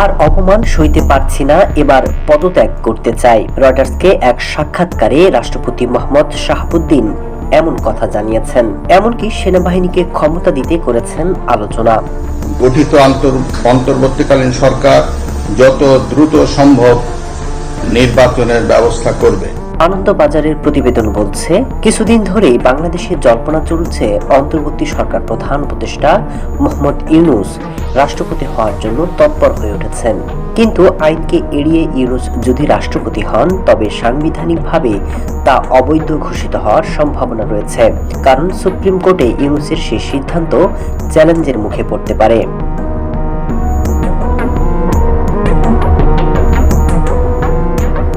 আর অপমান সইতে পারছি না এবার পদত্যাগ করতে চাই। রয়টার্সকে এক সাক্ষাৎকারে রাষ্ট্রপতি মোহাম্মদ শাহাবুদ্দিন এমন কথা জানিয়েছেন এমনকি সেনাবাহিনীকে ক্ষমতা দিতে করেছেন আলোচনা। গঠিত অন্তর্বর্তীকালীন সরকার যত দ্রুত সম্ভব নির্বাচনের ব্যবস্থা করবে। আনন্দবাজারের প্রতিবেদন বলছে কিছুদিন ধরেই বাংলাদেশে জল্পনা চলছে অন্তর্বর্তী সরকার প্রধান উপদেষ্টা মোহাম্মদ ইউনুস রাষ্ট্রপতি হওয়ার জন্য তৎপর হয়ে উঠেছেন। কিন্তু আইনকে এড়িয়ে ইউনুস যদি রাষ্ট্রপতি হন, তবে সাংবিধানিকভাবে তা অবৈধ ঘোষিত হওয়ার সম্ভাবনা রয়েছে। কারণ সুপ্রিম কোর্টে ইউনুসের সেই সিদ্ধান্ত চ্যালেঞ্জের মুখে পড়তে পারে।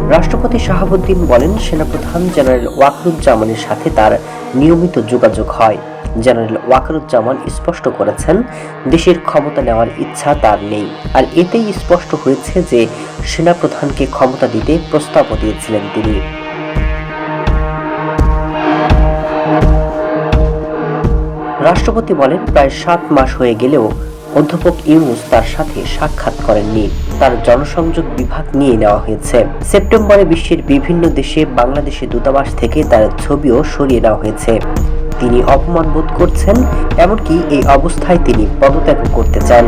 রাষ্ট্রপতি শাহাবুদ্দিন বলেন, সেনাপ্রধান জেনারেল ওয়াকরুজ্জামানের সাথে তার নিয়মিত যোগাযোগ হয়। জেনারেল ওয়াকরুজ্জামান স্পষ্ট করেছেন, দেশের ক্ষমতা নেওয়ার ইচ্ছা তার নেই। আর এতেই স্পষ্ট হয়েছে যে সেনাপ্রধানকে ক্ষমতা দিতে প্রস্তাবও দিয়েছিলেন তিনি। রাষ্ট্রপতি বলেন, প্রায় সাত মাস হয়ে গেলেও অধ্যাপক ইউনুস তার সাথে সাক্ষাৎ করেননি। তার জনসংযোগ বিভাগ নিয়ে নেওয়া হয়েছে। সেপ্টেম্বরে বিশ্বের বিভিন্ন দেশে বাংলাদেশের দূতাবাস থেকে তার ছবিও সরিয়ে নেওয়া হয়েছে। তিনি অপমান বোধ করছেন এমনকি এই অবস্থায় তিনি পদত্যাগ করতে চান।